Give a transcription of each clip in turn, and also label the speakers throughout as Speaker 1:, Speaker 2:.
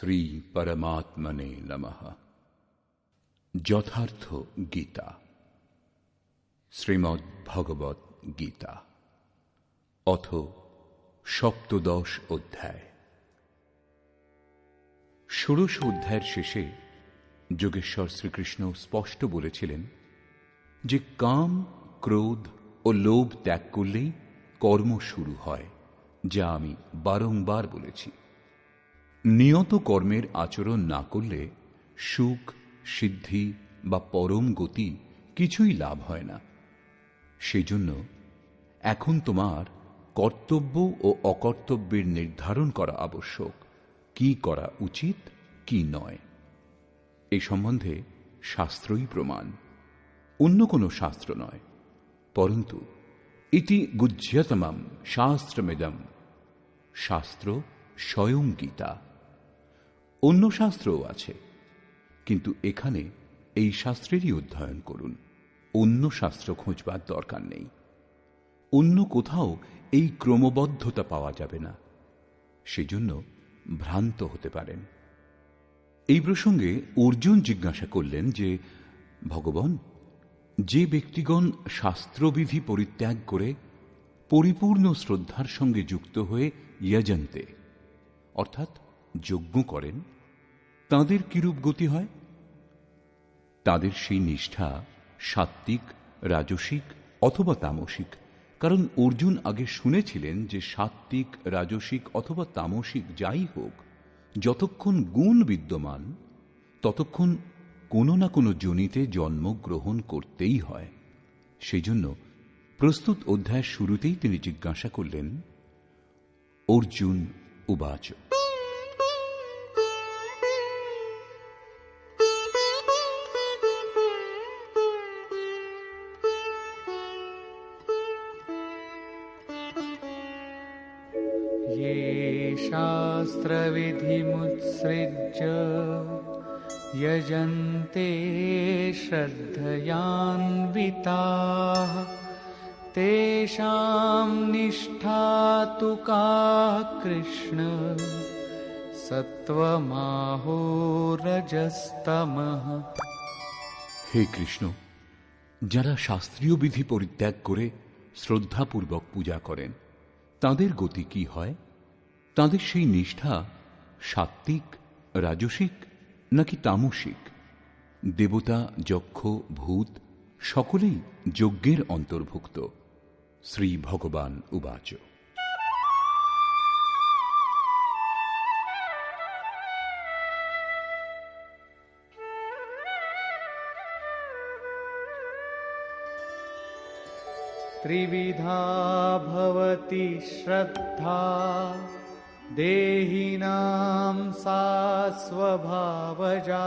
Speaker 1: শ্রী পরমাত্মনে নমঃ। যথার্থ গীতা। শ্রীমদ্ ভগবত গীতা। অথ সপ্তদশ অধ্যায়। ষোড়শ অধ্যায়ের শেষে যোগেশ্বর শ্রীকৃষ্ণ স্পষ্ট বলেছিলেন যে কাম, ক্রোধ ও লোভ ত্যাগ করলেই কর্ম শুরু হয়, যা আমি বারংবার বলেছি। নিয়ত কর্মের আচরণ না করলে সুখ, সিদ্ধি বা পরম গতি কিছুই লাভ হয় না। সেই জন্য এখন তোমার কর্তব্য ও অকর্তব্যের নির্ধারণ করা আবশ্যক, কি করা উচিত, কি নয়। এ সম্বন্ধে শাস্ত্রই প্রমাণ, অন্য কোনো শাস্ত্র নয়, পরন্তু ইতি গুজ্যতমম শাস্ত্রমেদম, শাস্ত্র স্বয়ং গীতা। অন্য শাস্ত্রও আছে। কিন্তু এখানে এই শাস্ত্রেরই অধ্যয়ন করুন। অন্য শাস্ত্র খোঁজবার দরকার নেই। অন্য কোথাও এই ক্রমবদ্ধতা পাওয়া যাবে না। সেজন্য ভ্রান্ত হতে পারেন। এই প্রসঙ্গে অর্জুন জিজ্ঞাসা করলেন যে, ভগবান, যে ব্যক্তিগণ শাস্ত্রবিধি পরিত্যাগ করে পরিপূর্ণ শ্রদ্ধার সঙ্গে যুক্ত হয়ে ইয়াজন্তে অর্থাৎ যজ্ঞ করেন, তাদের কিরূপ গতি হয়? তাদের সেই নিষ্ঠা সাত্ত্বিক, রাজসিক অথবা তামসিক। কারণ অর্জুন আগে শুনেছিলেন যে সাত্ত্বিক, রাজসিক অথবা তামসিক যাই হোক, যতক্ষণ গুণ বিদ্যমান, ততক্ষণ কোনো না কোনো জনিতে জন্মগ্রহণ করতেই হয়। সেই জন্য প্রস্তুত অধ্যায়ের শুরুতেই তিনি জিজ্ঞাসা করলেন, অর্জুন, উবাচ।
Speaker 2: ये शास्त्रविधिमुत्सृज्य यजन्ते श्रद्धयान्विताः तेषां निष्ठा तु का कृष्ण सत्त्वमाहोरजस्तमः
Speaker 1: হে কৃষ্ণ যারা শাস্ত্রীয় বিধি পরিত্যাগ করে শ্রদ্ধাপূর্বক পূজা করেন তাদের গতি কি হয়? তাদের সেই নিষ্ঠা সাত্ত্বিক, রাজসিক নাকি তামসিক? দেবতা, যক্ষ, ভূত সকলেই যজ্ঞের অন্তর্ভুক্ত। শ্রী ভগবান উবাচ।
Speaker 2: त्रिविधा भवति श्रद्धा देहिनां सा स्वभावजा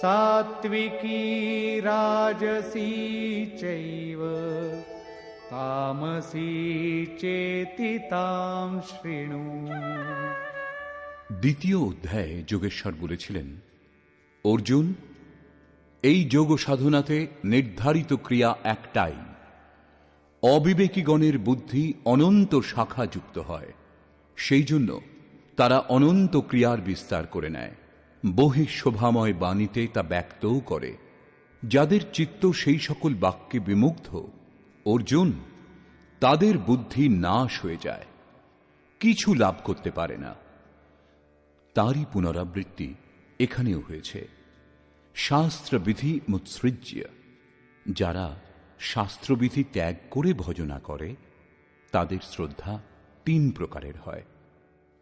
Speaker 2: सात्विकी राजसी चैव तामसी चेति तां शृणु
Speaker 1: দ্বিতীয় অধ্যায়ে যোগেশ্বর বলেছিলেন অর্জুন এই যোগ সাধনাতে নির্ধারিত ক্রিয়া একটাই অবিবেকীগণের বুদ্ধি অনন্ত শাখা যুক্ত হয়। সেই জন্য তারা অনন্ত ক্রিয়ার বিস্তার করে নেয়। বহিঃশোভাময় বাণীতে তা ব্যক্তও করে। যাদের চিত্ত সেই সকল বাক্যে বিমুগ্ধ, অর্জুন, তাদের বুদ্ধি নাশ হয়ে যায়। কিছু লাভ করতে পারে না। তারই পুনরাবৃত্তি এখানেও হয়েছে। শাস্ত্রবিধি মুৎসৃজ্য, যারা শাস্ত্রবিধি ত্যাগ করে ভজনা করে, তাদের শ্রদ্ধা তিন প্রকারের হয়।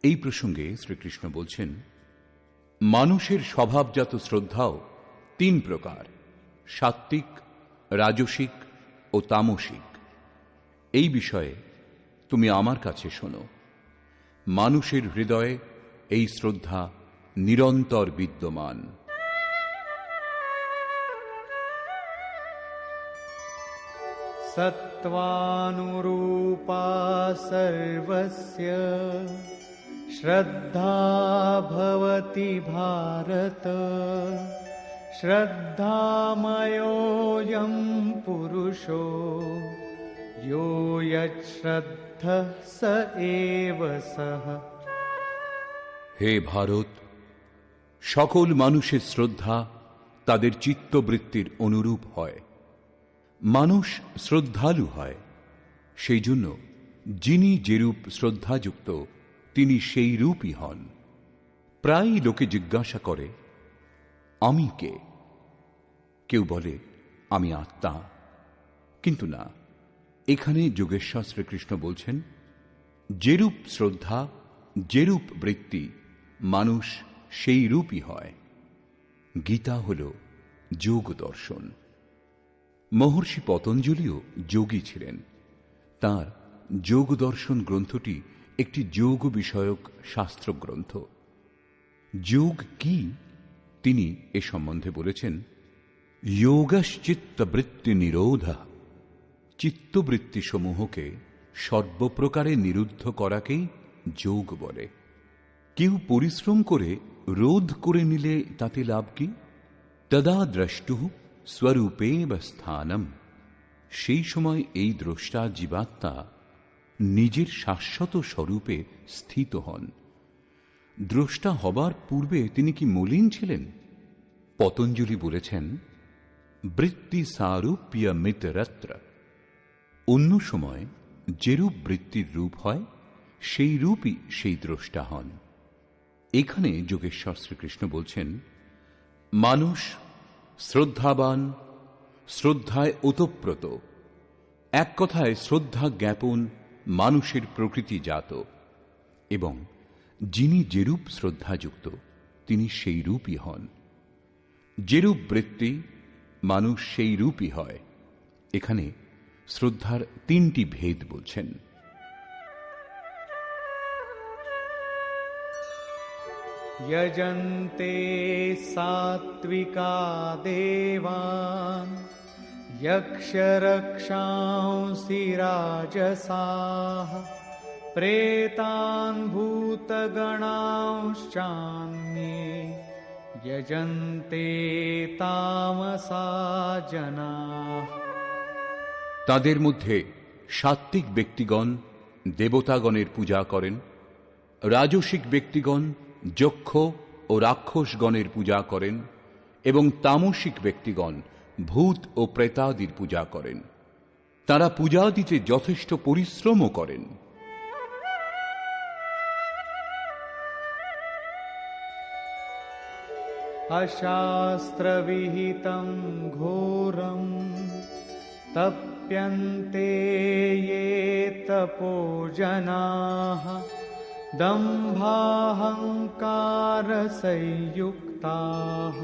Speaker 1: এই প্রসঙ্গে শ্রীকৃষ্ণ বলছেন, মানুষের স্বভাবজাত শ্রদ্ধাও তিন প্রকার, সাত্ত্বিক, রাজসিক ও তামসিক। এই বিষয়ে তুমি আমার কাছে শোনো। মানুষের হৃদয়ে এই শ্রদ্ধা নিরন্তর বিদ্যমান।
Speaker 2: सत्त्वानुरूपा सर्वस्य श्रद्धा भवति भारत श्रद्धामयोऽयं पुरुषो यो यच्छ्रद्धः स एव सः
Speaker 1: হে ভারত সকল মানুষের শ্রদ্ধা তাদের চিত্তবৃত্তির অনুরূপ হয় মানুষ শ্রদ্ধালু হয়। সেই জন্য যিনি যেরূপ শ্রদ্ধাযুক্ত, তিনি সেই রূপই হন। প্রায়ই লোকে জিজ্ঞাসা করে, আমি কে? কেউ বলে, আমি আত্মা। কিন্তু না, এখানে যোগেশ্বর শ্রীকৃষ্ণ বলছেন, যেরূপ শ্রদ্ধা, যেরূপ বৃত্তি, মানুষ সেই রূপই হয়। গীতা হল যোগ দর্শন মহর্ষি পতঞ্জলিও যোগী ছিলেন। তার যোগ দর্শন গ্রন্থটি একটি যোগ বিষয়ক শাস্ত্র গ্রন্থ যোগ কি? তিনি এ সম্বন্ধে বলেছেন যোগশ্চিত্তবৃত্তি নিরোধ চিত্তবৃত্তি সমূহকে সর্বপ্রকারে নিরুদ্ধ করাকেই যোগ বলে। কেউ পরিশ্রম করে রোধ করে নিলে তাতে লাভ কি? তদা দ্রষ্টু স্বরূপে বা স্থানম। সেই সময় এই দ্রষ্টা জীবাত্মা নিজের শাশ্বত স্বরূপে স্থিত হন। দ্রষ্টা হবার পূর্বে তিনি কি মলিন ছিলেন? পতঞ্জলি বলেছেন, বৃত্তি সারূপ্য মিতরত্র। অন্য সময় যেরূপ বৃত্তির রূপ হয়, সেই রূপই সেই দ্রষ্টা হন। এখানে যোগেশ্বর শ্রীকৃষ্ণ বলছেন, মানুষ শ্রদ্ধাবান, শ্রদ্ধায় ওতপ্রত। এক কথায় শ্রদ্ধা জ্ঞাপন মানুষের প্রকৃতি জাত এবং যিনি যেরূপ শ্রদ্ধাযুক্ত, তিনি সেই রূপই হন। যেরূপ বৃত্তি, মানুষ সেই রূপই হয়। এখানে শ্রদ্ধার তিনটি ভেদ বলছেন।
Speaker 2: यजन्ते सात्विका देवान् यक्षरक्षांसि राजसाः प्रेतान् भूतगणांश्चान्ये यजन्ते तामसा जनाः
Speaker 1: তাদের মধ্যে সাত্ত্বিক ব্যক্তিগণ দেবতাগণের পূজা করেন রাজসিক ব্যক্তিগণ যক্ষ ও রাক্ষসগণের পূজা করেন এবং তামসিক ব্যক্তিগণ ভূত ও প্রেতাদির পূজা করেন তারা পূজা দিতে যথেষ্ট পরিশ্রমও করেন
Speaker 2: अशास्त्रविहितं घोरम् तप्यन्ते ये तपो जनाः दम्भाहङ्कारसंयुक्ताः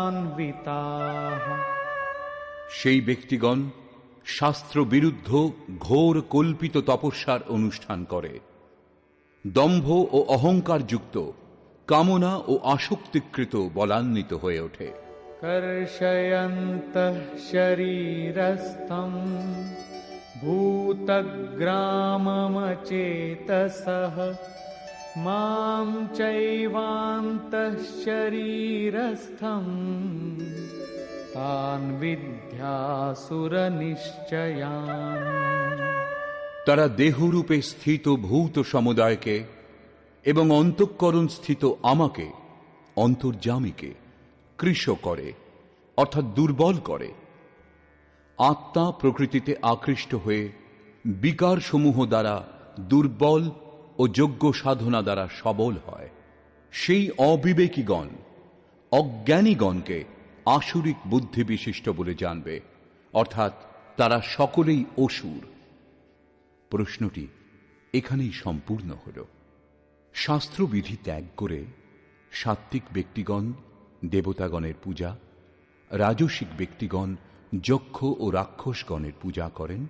Speaker 2: कामरागबलान्विताः
Speaker 1: সেই ব্যক্তিগণ শাস্ত্র বিরুদ্ধ ঘোর কল্পিত তপস্যার অনুষ্ঠান করে দম্ভ ও অহংকার যুক্ত কামনা ও আসক্তিকৃত বলান্বিত হয়ে ওঠে
Speaker 2: कर्षयन्तः शरीरस्थम् भूतग्राममचेतसः मां चैवान्तः शरीरस्थम् तान् विद्यासुरनिश्चयान्
Speaker 1: তারা দেহরূপে স্থিত ভূত সমুদায়কে এবং অন্তঃকরণ স্থিত আমাকে অন্তর্যামীকে কৃশ করে অর্থাৎ দুর্বল করে আত্মা প্রকৃতিতে আকৃষ্ট হয়ে বিকার সমূহ দ্বারা দুর্বল ও যোগ্য সাধনা দ্বারা সবল হয়। সেই অবিবেকীগণ, অজ্ঞানীগণকে আসুরিক বুদ্ধি বিশিষ্ট বলে জানবে, অর্থাৎ তারা সকলেই অসুর। প্রশ্নটি এখানেই সম্পূর্ণ হল। শাস্ত্রবিধি ত্যাগ করে সাত্ত্বিক ব্যক্তিগণ, দেবতাগণের পূজা, রাজসিক ব্যক্তিগণ যক্ষ ও রাক্ষসগণের পূজা করেন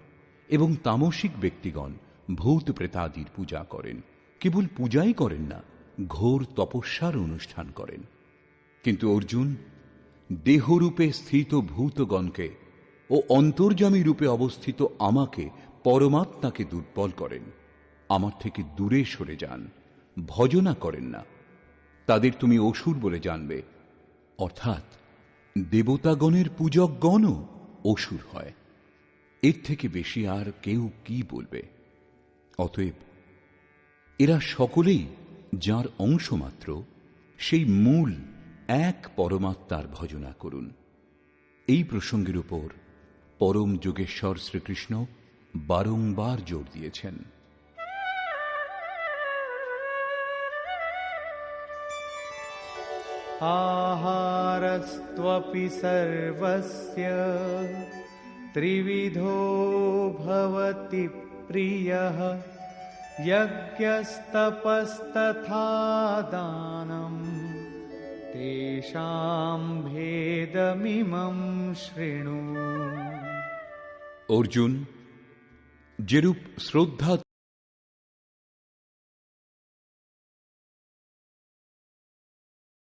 Speaker 1: এবং তামসিক ব্যক্তিগণ ভূত প্রেতাদির পূজা করেন। কেবল পূজাই করেন না, ঘোর তপস্যার অনুষ্ঠান করেন। কিন্তু অর্জুন দেহরূপে স্থিত ভূতগণকে ও অন্তর্যামী রূপে অবস্থিত আমাকে পরমাত্মাকে দুর্বল করেন। আমার থেকে দূরে সরে যান, ভজনা করেন না। তাদের তুমি অসুর বলে জানবে। অর্থাৎ দেবতাগণের পূজকগণও অসুর হয়। এর থেকে বেশি আর কেউ কি বলবে? অতএব এরা সকলেই যার অংশ মাত্র সেই মূল এক পরমাত্মার ভজনা করুন। এই প্রসঙ্গের উপর পরম যোগেশ্বর শ্রীকৃষ্ণ বারংবার জোর দিয়েছেন।
Speaker 2: आहारस्त्वपि सर्वस्य त्रिविधो भवति प्रियः यज्ञस्तपस्तथा दानम् तेषां भेदमिमं शृणु
Speaker 1: অর্জুন যেরূপ শ্রদ্ধা